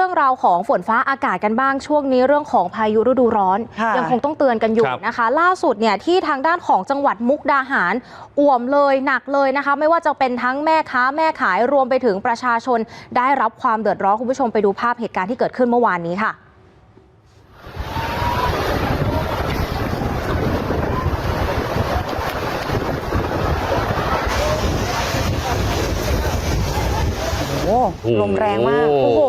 รื่องราวของฝนฟ้าอากาศกันบ้างช่วงนี้เรื่องของพายุฤดูร้อนค่ะยังคงต้องเตือนกันอยู่ครับนะคะ ล่าสุดเนี่ยที่ทางด้านของจังหวัดมุกดาหารอ่วมเลยหนักเลยนะคะ ไม่ว่าจะเป็นทั้งแม่ค้าแม่ขายรวมไปถึงประชาชน ได้รับความเดือดร้อนคุณผู้ชมไปดูภาพเหตุการณ์ที่เกิดขึ้นเมื่อวานนี้ค่ะโอ้โหลมแรงมาก โอ้โอ้โห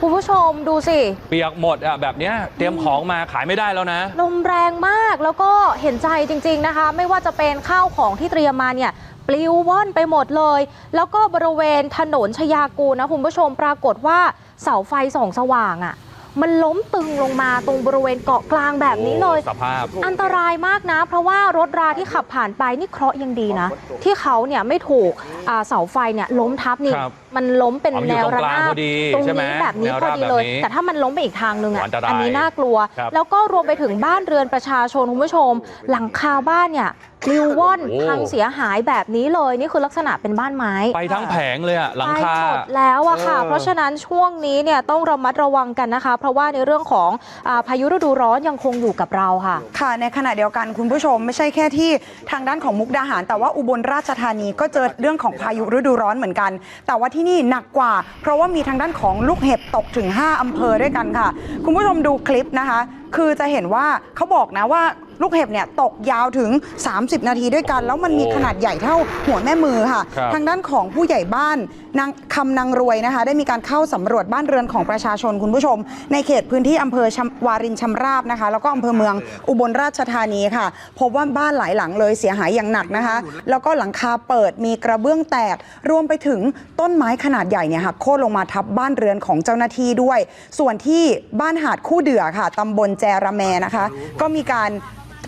คุณผู้ชมดูสิเปียกหมดอะแบบเนี้ยเตรียมของมาขายไม่ได้แล้วนะ ลมแรงมากแล้วก็เห็นใจจริง ๆนะคะ ไม่ว่าจะเป็นข้าวของที่เตรียมมาเนี่ยปลิวว่อนไปหมดเลย แล้วก็บริเวณถนนชยากูลนะคุณผู้ชมปรากฏว่าเสาไฟส่องสว่างอะ่ะ มันล้มตึงลงมาตรงบริเวณเกาะกลางแบบนี้เลยโอ้สภาพ อันตรายมากนะ เพราะว่ารถราที่ขับผ่านไปนี่เคราะห์ยังดีนะ ที่เขาเนี่ยไม่ถูกอ่าเสาไฟเนี่ยล้มทับนี่ครับมันล้มเป็นอ๋อมันอยู่แนวระตรงกลางนาบพอดีตรงใช่ไหมนี้แบบนี้แนวพอราบดีเลย แบบนี้แต่ถ้ามันล้มไปอีกทางนึงอะอันตรายอันนี้น่ากลัว ครับ แล้วก็รวมไปถึงบ้านเรือนประชาชนคุณผู้ชม หลังคาบ้านเนี่ย ปลิวว่อนโอ้พังเสียหายแบบนี้เลยนี่คือลักษณะเป็นบ้านไม้ ไปทั้งแผงเลยอะหลังคา ไปหมดแล้วอะค่ะ เออเพราะฉะนั้นช่วงนี้เนี่ยต้องระมัดระวังกันนะคะ เพราะว่าในเรื่องของอาพายุฤดูร้อนยังคงอยู่กับเราค่ะ ค่ะในขณะเดียวกันคุณผู้ชมไม่ใช่แค่ที่ทางด้านของมุกดาหาร แต่ว่าอุบลราชธานีก็เจอเรื่องของพายุฤดูร้อนเหมือนกัน แต่ว่าที่นี่หนักกว่า เพราะว่ามีทางด้านของลูกเห็บตกถึง 5อำเภอด้วยกันค่ะ คุณผู้ชมดูคลิปนะคะ คือจะเห็นว่าเขาบอกนะว่า ลูกเห็บเนี่ยตกยาวถึง 30 นาทีด้วยกัน แล้วมันมีโอ้ขนาดใหญ่เท่าหัวแม่มือค่ะ ครับ ทางด้านของผู้ใหญ่บ้านนางคำนางรวยนะคะ ได้มีการเข้าสำรวจบ้านเรือนของประชาชนคุณผู้ชม ในเขตพื้นที่อำเภอชำวารินชำราบนะคะ แล้วก็อำเภอเมืองอุบลราชธานีค่ะ พบว่าบ้านหลายหลังเลยเสียหายอย่างหนักนะคะ แล้วก็หลังคาเปิดมีกระเบื้องแตก รวมไปถึงต้นไม้ขนาดใหญ่เนี่ยหักโค่นลงมาทับบ้านเรือนของเจ้าหน้าที่ด้วย ส่วนที่บ้านหาดคู่เดือค่ะตำบลแจระแมนะคะ ก็มีการ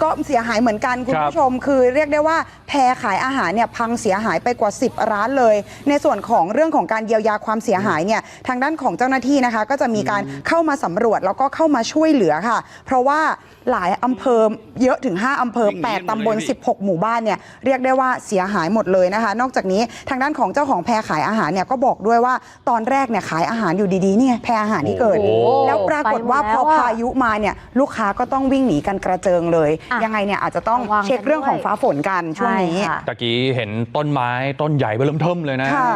ก็เสียหายเหมือนกันคุณครับผู้ชม คือเรียกได้ว่าแพรขายอาหารเนี่ยพังเสียหายไปกว่า 10 ร้านเลย ในส่วนของเรื่องของการเยียวยาความเสียหายเนี่ยทางด้านของเจ้าหน้าที่นะคะ ก็จะมีการเข้ามาสำรวจแล้วก็เข้ามาช่วยเหลือค่ะ เพราะว่าหลายอำเภอเยอะถึง 5อำเภอ 8ตำบล 16 หมู่บ้านเนี่ยเรียกได้ว่าเสียหายหมดเลยนะคะ นอกจากนี้ทางด้านของเจ้าของแพรขายอาหารเนี่ยก็บอกด้วยว่าตอนแรกเนี่ยขายอาหารอยู่ดีๆเนี่ยแพรอาหารที่เกิดโอ้แล้วปรากฏว่าพอไปหมดแล้วอะพายุมาเนี่ยลูกค้าก็ต้องวิ่งหนีกันกระเจิงเลยอะยังไงเนี่ยอาจจะต้องระวังเช็คเรื่องของฟ้าฝนกันช่วงนี้ ใช่ค่ะ ตะกี้เห็นต้นไม้ต้นใหญ่เบิ่มเทิมเลยนะ ค่ะ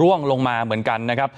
ร่วงลงมาเหมือนกันนะครับ